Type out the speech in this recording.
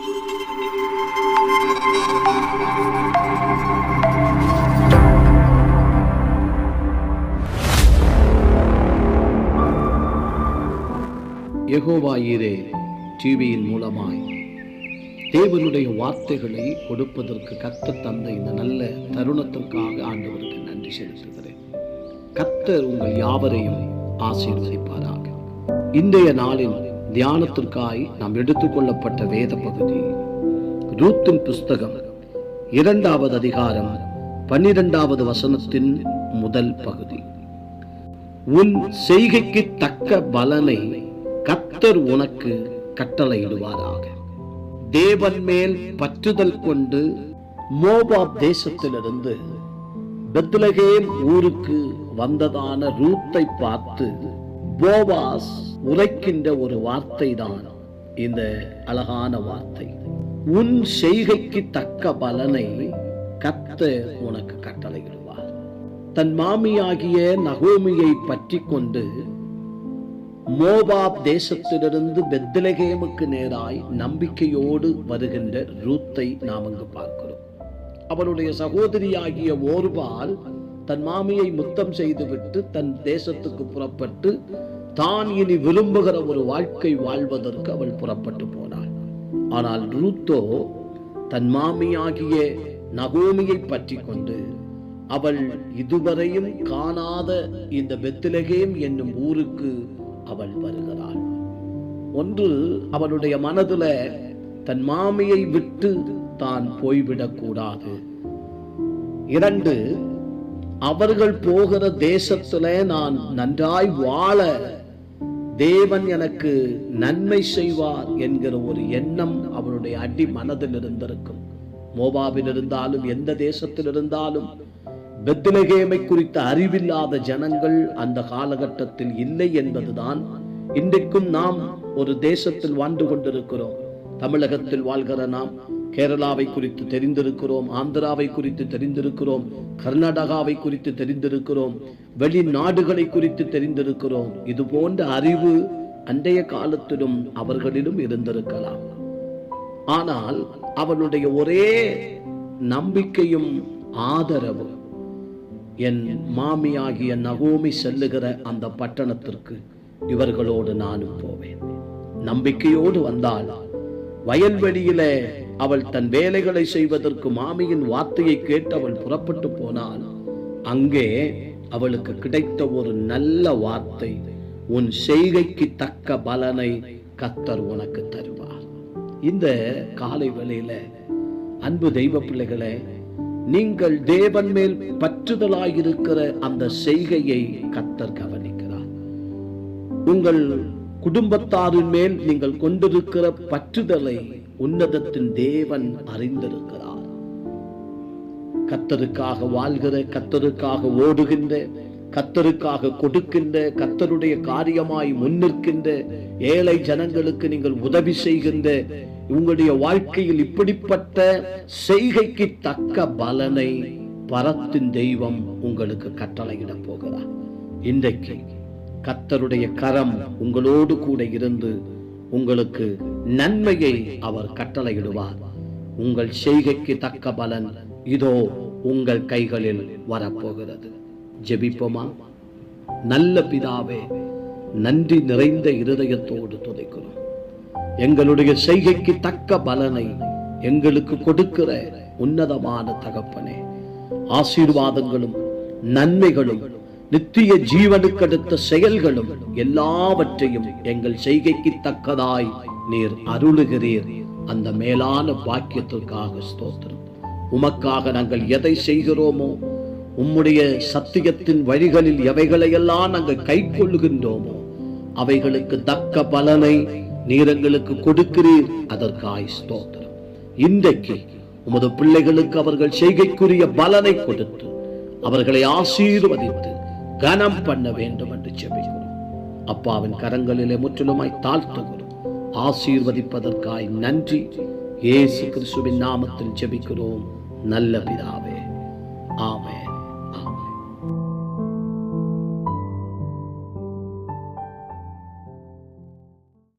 யெகோவாயிரே டிவியின் மூலமாய். தேவனுடைய வார்த்தைகளை கொடுப்பதற்கு கத்த தந்த இந்த நல்ல தருணத்திற்காக ஆண்டவருக்கு நன்றி செலுத்துகிறேன். கத்தர் உங்கள் யாவரையும் ஆசீர்வதிப்பாராக. இன்றைய நாளில் தியானத்திற்காய் நாம் எடுத்துக்கொள்ளப்பட்ட வேத பகுதி ரூத்தின் புஸ்தகம் இரண்டாவது அதிகாரம் பன்னிரெண்டாவது வசனத்தின் முதல் பகுதி. உன் செய்கைக்கு தக்க பலனை கத்தர் உனக்கு கட்டளையிடுவாராக. தேவன் மேல் பற்றுதல் கொண்டு மோபாப் தேசத்திலிருந்து பெத்லகேம் ஊருக்கு வந்ததான ரூத்தை பார்த்து போவாஸ் உரைக்கின்ற ஒரு வார்த்தை தான் இந்த அழகான வார்த்தை. உன் செய்கைக்கு தக்க பலனை கத்த உனக்கு கட்டளையிடுவார். தன் மாமியாகிய நகோமியை பற்றி கொண்டு மோபாப் தேசத்திலிருந்து பெத்லகேமுக்கு நேராய் நம்பிக்கையோடு வருகின்ற ரூத்தை நாம் அங்கு பார்க்கிறோம். அவளுடைய சகோதரியாகிய ஓர்பால் தன் மாமியை முத்தம் செய்துவிட்டு தன் தேசத்துக்கு புறப்பட்டு தான் இனி விரும்புகிற ஒரு வாழ்க்கை வாழ்வதற்கு அவள் புறப்பட்டு போனாள். ஆனால் ரூத்தோ தன் மாமியாகிய நகோமியை பற்றி கொண்டு அவள் இதுவரையும் காணாத இந்த பெத்திலகேம் என்னும் ஊருக்கு அவள் வருகிறாள். ஒன்று அவளுடைய மனதுல தன் மாமியை விட்டு தான் போய்விடக் கூடாது இரண்டு அவர்கள் போகிற தேசத்துல நான் நன்றாய் வாழ தேவன் எனக்கு நன்மை செய்வார் என்கிற ஒரு எண்ணம் அவனுடைய அடி மனதில் இருந்திருக்கும். மோபாவில் இருந்தாலும் எந்த தேசத்தில் இருந்தாலும் பெத்லகேமை குறித்த அறிவில்லாத ஜனங்கள் அந்த காலகட்டத்தில் இல்லை என்பதுதான். இன்றைக்கும் நாம் ஒரு தேசத்தில் வாழ்ந்து கொண்டிருக்கிறோம். தமிழகத்தில் வாழ்கிற நாம் கேரளாவை குறித்து தெரிந்திருக்கிறோம் ஆந்திராவை குறித்து தெரிந்திருக்கிறோம் கர்நாடகாவை குறித்து தெரிந்திருக்கிறோம் வெளிநாடுகளை குறித்து தெரிந்திருக்கிறோம். இது போன்ற அறிவு அன்றைய காலத்திலும் அவர்களிலும் இருந்திருக்கலாம். ஆனால் அவனுடைய ஒரே நம்பிக்கையும் ஆதரவும் என் மாமியாகிய நகோமி செல்லுகிற அந்த பட்டணத்திற்கு இவர்களோடு நானும் போவேன். நம்பிக்கையோடு வந்தால் வயல்வெளியிலே அவள் தன் வேலைகளை செய்வதற்கு மாமியின் வார்த்தையை கேட்டு அவள் புறப்பட்டு போனாள் அங்கே அவளுக்கு கிடைத்த ஒரு நல்ல வார்த்தை உன் செய்கைக்கு தக்க பலனை கத்தர் உனக்கு தருவார். இந்த காலை வேளையில அன்பு தெய்வ பிள்ளைகளே நீங்கள் தேவன் மேல் பற்றுதலாயிருக்கிற அந்த செய்கையை கத்தர் கவனிக்கிறார். உங்கள் குடும்பத்தாரின் மேல் நீங்கள் கொண்டிருக்கிற பற்றுதலை உன்னதத்தின் தேவன் அறிந்திருக்கிறார். கத்தருக்காக வாழ்கிற கத்தருக்காக ஓடுகின்ற கத்தருக்காக கொடுக்கின்ற கத்தருடைய காரியமாய் முன்னிற்கின்ற ஏழை ஜனங்களுக்கு நீங்கள் உதவி செய்கின்ற உங்களுடைய வாழ்க்கையில் இப்படிப்பட்ட செய்கைக்கு தக்க பலனை பரத்தின் தெய்வம் உங்களுக்கு கட்டளையிட போகிறார். இன்றைக்கு கத்தருடைய கரம் உங்களோடு கூட இருந்து உங்களுக்கு நன்மையை அவர் கட்டளையிடுவார். உங்கள் செய்கைக்கு தக்க பலன் இதோ உங்கள் கைகளில் வரப்போகிறது. ஜெபிப்போமா? நல்ல பிதாவே நன்றி நிறைந்த இருதயத்தோடு துதைக்கிறோம். எங்களுடைய செய்கைக்கு தக்க பலனை எங்களுக்கு கொடுக்கிற உன்னதமான தகப்பனே ஆசீர்வாதங்களும் நன்மைகளும் நித்திய ஜீவனுக்கடுத்த செயல்களும் எல்லாவற்றையும் எங்கள் செய்கைக்கு தக்கதாய் நீர் அருளுகிறீர். அந்த மேலான பாக்கியத்திற்காக ஸ்தோத்திரம். உமக்காக நாங்கள் எதை செய்கிறோமோ உம்முடைய சத்தியத்தின் வழிகளில் எவைகளையெல்லாம் நாங்கள் கை கொள்ளுகின்றோமோ அவைகளுக்கு தக்க பலனை நீர் எங்களுக்கு கொடுக்கிறீர். அதற்காய் ஸ்தோத்திரம். இன்றைக்கு உமது பிள்ளைகளுக்கு அவர்கள் செய்கைக்குரிய பலனை கொடுத்து அவர்களை ஆசீர்வதித்து கனம் பண்ண வேண்டும் என்று செபிக்கிறோம். அப்பாவின் கரங்களிலே முற்றிலுமாய் தாழ்த்துகிறோம். ஆசீர்வதிப்பதற்காய் நன்றி. ஏசு கிறிஸ்துவின் நாமத்தில் ஜெபிக்கிறோம். நல்ல பிதாவே. ஆமென்.